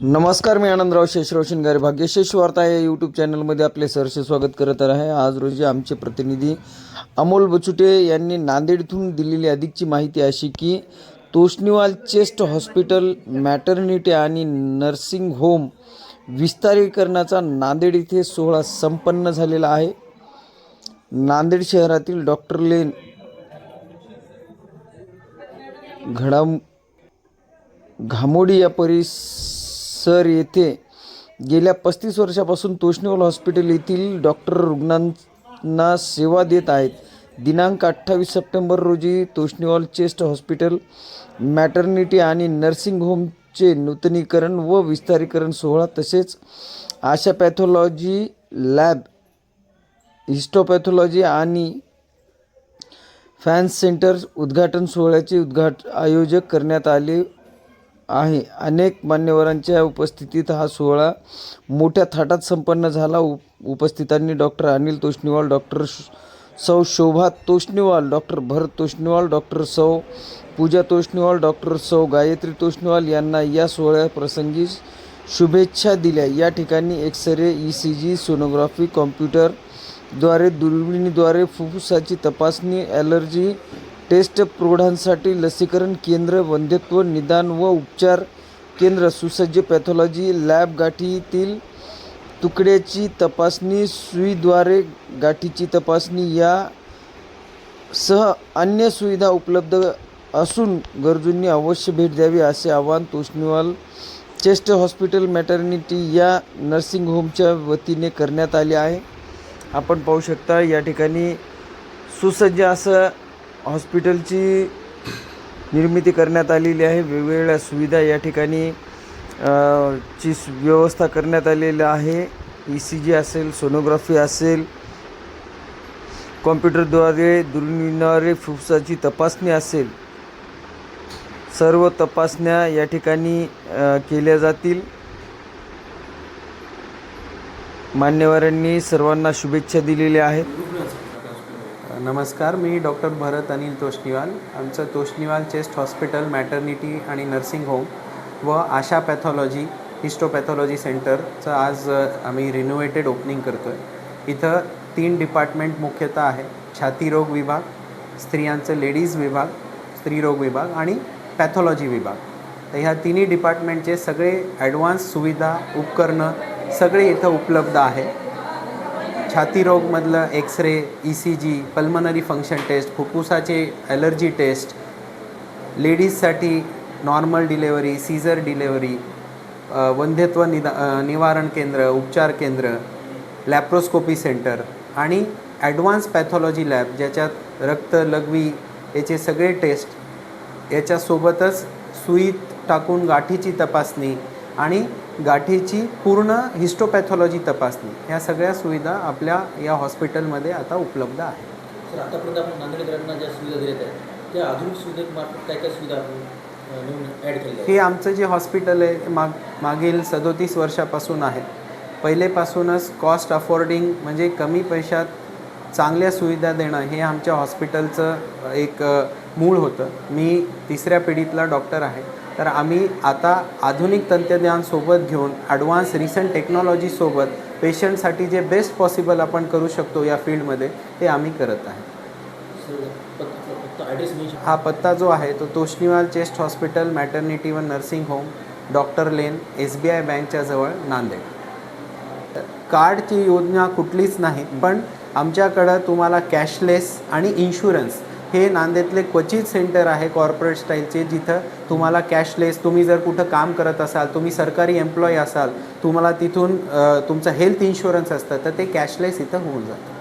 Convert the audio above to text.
नमस्कार मी आनंदराव शेषराव शिंगारे भाग्यशेष वार्ता या यूट्यूब चॅनलमध्ये आपले सहर्ष स्वागत करत आहे. आज रोजी आमचे प्रतिनिधी अमोल बचुटे यांनी नांदेड इथून दिलेली अधिकची माहिती अशी की तोष्णीवाल चेस्ट हॉस्पिटल मॅटर्निटी आणि नर्सिंग होम विस्तारीकरणाचा नांदेड इथे सोहळा संपन्न झालेला आहे. नांदेड शहरातील डॉक्टर लेन घडाम घामोडी या परिस सर येथे गेल्या पस्तीस वर्षापासून तोष्णीवाल हॉस्पिटल येथील डॉक्टर रुग्णांना सेवा देत आहेत. दिनांक अठ्ठावीस सप्टेंबर रोजी तोष्णीवाल चेस्ट हॉस्पिटल मॅटर्निटी आणि नर्सिंग होमचे नूतनीकरण व विस्तारीकरण सोहळा तसेच आशा पॅथॉलॉजी लॅब हिस्टोपॅथॉलॉजी आणि फॅन्स सेंटर उद्घाटन सोहळ्याचे उद्घाट आयोजक करण्यात आले आहे. अनेक मान्यवरांच्या उपस्थितीत हा सोहळा मोठ्या थाटात संपन्न झाला. उप उपस्थितांनी डॉक्टर अनिल तोष्णीवाल डॉक्टर सौ शोभा तोष्णीवाल डॉक्टर भरत तोष्णीवाल डॉक्टर सौ पूजा तोष्णीवाल डॉक्टर सौ गायत्री तोष्णीवाल यांना या सोहळ्याप्रसंगी शुभेच्छा दिल्या. या ठिकाणी X ray E C G sonography कॉम्प्युटरद्वारे दुर्बिणीद्वारे फुफ्फुसाची तपासणी ॲलर्जी टेस्ट प्रौढांसाठी लसीकरण केंद्र वंध्यत्व निदान व उपचार केंद्र सुसज्ज पॅथॉलॉजी लॅब गाठीतील तुकड्याची तपासणी सुईद्वारे गाठीची तपासणी या सह अन्य सुविधा उपलब्ध असून गरजूंनी अवश्य भेट द्यावी असे आवाहन तोष्णीवाल चेस्ट हॉस्पिटल मॅटर्निटी या नर्सिंग होमच्या वतीने करण्यात आले आहे. आपण पाहू शकता या ठिकाणी सुसज्ज असं हॉस्पिटलची निर्मिती करण्यात आलेली आहे. वेगवेगळ्या सुविधा या ठिकाणी ची सु- व्यवस्था करण्यात आलेली आहे. ई सी जी असेल सोनोग्राफी असेल कॉम्प्युटरद्वारे दुर्मिळणारे फुफ्साची तपासणी असेल. सर्व तपासण्या या ठिकाणी केल्या जातील. मान्यवरांनी सर्वांना शुभेच्छा दिलेल्या आहेत. नमस्कार मी डॉक्टर भरत अनिल तोष्णीवाल. आमचं तोष्णीवाल चेस्ट हॉस्पिटल मॅटर्निटी आणि नर्सिंग होम व आशा पॅथॉलॉजी हिस्टोपॅथॉलॉजी सेंटरचं आज आम्ही रिनोव्हेटेड ओपनिंग करतो आहे इथं तीन डिपार्टमेंट मुख्यतः आहे. छातीरोग विभाग स्त्रियांचं लेडीज विभाग स्त्रीरोग विभाग आणि पॅथॉलॉजी विभाग. तर ह्या तिन्ही डिपार्टमेंटचे सगळे ॲडव्हान्स सुविधा उपकरणं सगळे इथं उपलब्ध आहे. छातीरोगमधलं X ray E C G pulmonary function test फुफ्फुसाचे allergy test लेडीजसाठी नॉर्मल डिलेवरी सीझर डिलेवरी वंध्यत्व निदा निवारण केंद्र उपचार केंद्र लॅप्रोस्कोपी सेंटर आणि ॲडव्हान्स पॅथॉलॉजी लॅब ज्याच्यात रक्त लघवी याचे सगळे टेस्ट याच्यासोबतच सुईत टाकून गाठीची तपासणी आणि गाठीची पूर्ण हिस्टोपॅथॉलॉजी तपासणी. ह्या सगळ्या सुविधा आपल्या या हॉस्पिटलमध्ये आता उपलब्ध आहेत. सर आतापर्यंत आपण नांदेडकरांना ज्या सुविधा दिल्या आहेत त्या आधुनिक सुविधेमार्फत काय काय सुविधा आपण ॲड हे आमचं जे हॉस्पिटल आहे माग मागील सदोतीस वर्षापासून आहे. पहिलेपासूनच कॉस्ट अफोर्डिंग म्हणजे कमी पैशात चांगल्या सुविधा देणं हे आमच्या हॉस्पिटलचं एक मूळ होतं. मी तिसऱ्या पिढीतला डॉक्टर आहे. तर आम्ही आता आधुनिक तंत्रज्ञानसोबत घेऊन ॲडव्हान्स रिसंट टेक्नॉलॉजीसोबत पेशंटसाठी जे बेस्ट पॉसिबल आपण करू शकतो या फील्डमध्ये ते आम्ही करत आहे. हा पत्ता जो आहे तो तोष्णीवाल चेस्ट हॉस्पिटल मॅटर्निटी व nursing home doctor lane S B I बँकच्या जवळ नांदेड. कार्डची योजना कुठलीच नाही पण आमच्याकडं तुम्हाला कॅशलेस आणि इन्शुरन्स हे नांदेडले क्वचित सेंटर आहे कॉर्पोरेट स्टाईलचे जिथं तुम्हाला कॅशलेस तुम्ही जर कुठं काम करत असाल तुम्ही सरकारी एम्प्लॉई असाल तुम्हाला तिथून तुमचं हेल्थ इन्शुरन्स असतं तर ते कॅशलेस इथं होऊन जातं.